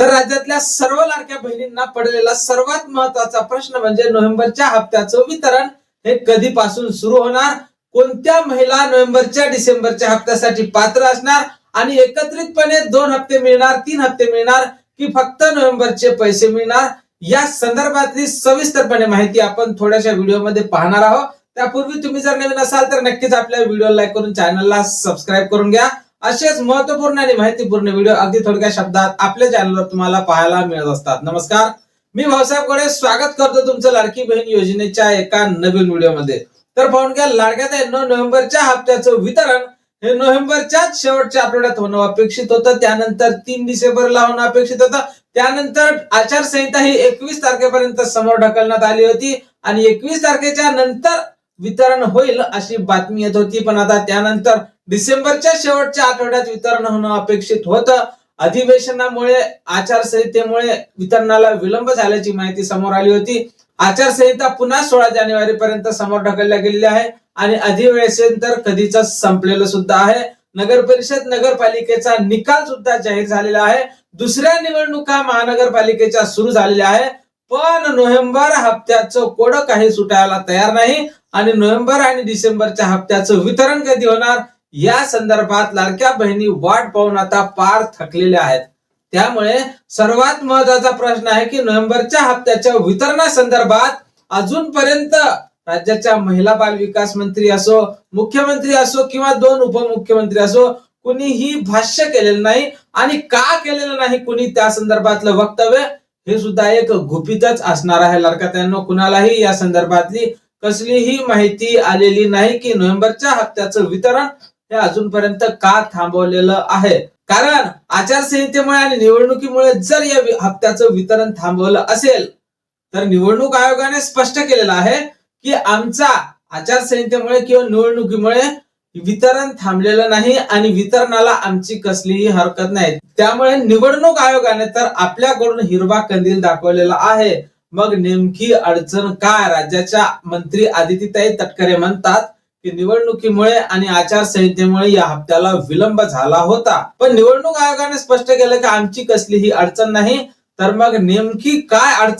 तर राज्यातल्या सर्व लाडक्या बहिणींना पडलेला सर्वात महत्त्वाचा प्रश्न म्हणजे नोव्हेंबरच्या हप्त्याचं वितरण हे कधीपासून सुरू होणार? कोणत्या महिला नोव्हेंबरच्या डिसेंबरच्या हप्त्यासाठी पात्र असणार? आणि एकत्रितपणे दोन हप्ते मिळणार तीन हप्ते मिळणार की फक्त नोव्हेंबरचे पैसे मिळणार? या संदर्भातली सविस्तरपणे माहिती आपण थोड्याशा व्हिडिओमध्ये पाहणार आहोत. त्यापूर्वी तुम्ही जर नवीन असाल तर नक्कीच आपल्या व्हिडिओ लाईक करून चॅनलला सबस्क्राईब करून घ्या. असेच महत्त्वपूर्ण आणि माहितीपूर्ण व्हिडिओ अगदी थोडक्या शब्दात आपल्या चॅनलवर तुम्हाला पाहायला मिळत असतात. नमस्कार. मी भाऊसाहेब स्वागत करतो तुमचं लाडकी बहीण योजनेच्या एका नवीन व्हिडिओमध्ये तर पाहून घ्या आहे नऊ नोव्हेंबरच्या हप्त्याचं वितरण हे नोव्हेंबरच्याच शेवटच्या आठवड्यात होणं अपेक्षित होतं. त्यानंतर तीन डिसेंबरला होणं अपेक्षित होतं. त्यानंतर आचारसंहिता ही एकवीस तारखेपर्यंत समोर ढकलण्यात आली होती आणि एकवीस तारखेच्या नंतर वितरण होईल अशी बातमी येत होती. पण आता त्यानंतर डिसेंबरच्या शेवटच्या आठवड्यात वितरण होणं अपेक्षित होतं. अधिवेशनामुळे आचारसंहितेमुळे वितरणाला विलंब झाल्याची माहिती समोर आली होती. आचारसंहिता पुन्हा सोळा जानेवारी पर्यंत समोर ढकलल्या गेलेली आहे आणि अधिवेशन तर कधीच संपलेलं सुद्धा आहे. नगर परिषद नगरपालिकेचा निकाल सुद्धा जाहीर झालेला आहे. दुसऱ्या निवडणुका महानगरपालिकेच्या सुरू झालेल्या आहे. पण नोव्हेंबर हप्त्याचं कोड काही सुटायला तयार नाही. आणि नोव्हेंबर आणि डिसेंबरच्या हप्त्याचं वितरण कधी होणार? या संदर्भात लाडक्या बहिणी वाट पाहून आता पार थकलेल्या आहेत. त्यामुळे सर्वात महत्त्वाचा प्रश्न आहे की नोव्हेंबरच्या हप्त्याच्या वितरणासंदर्भात अजूनपर्यंत राज्याच्या महिला बाल विकास मंत्री असो मुख्यमंत्री असो किंवा दोन उपमुख्यमंत्री असो कुणीही भाष्य केलेलं नाही आणि का केलेलं नाही कुणी त्या संदर्भातलं वक्तव्य हे सुद्धा एक गुपितच असणार आहे. लाडकात्यांनो कुणालाही या संदर्भातली कसलीही माहिती आलेली नाही की नोव्हेंबरच्या हप्त्याचं वितरण हे अजूनपर्यंत का थांबवलेलं आहे? कारण आचारसंहितेमुळे आणि निवडणुकीमुळे जर या हप्त्याचं वितरण थांबवलं असेल तर निवडणूक आयोगाने स्पष्ट केलेलं आहे की आमचा आचारसंहितेमुळे किंवा निवडणुकीमुळे वितरण थांबलेलं नाही आणि वितरणाला आमची कसलीही हरकत नाही. त्यामुळे निवडणूक आयोगाने तर आपल्याकडून हिरवा कंदील दाखवलेला आहे. मग नेमकी अडचण काय? राज्याच्या मंत्री आदितीताई तटकरे म्हणतात की निवडणुकीमुळे आणि आचारसंहितेमुळे या हप्त्याला विलंब झाला होता. पण निवडणूक आयोगाने स्पष्ट केलं की आमची कसलीही अडचण नाही. तर मग नेमकी काय अडचण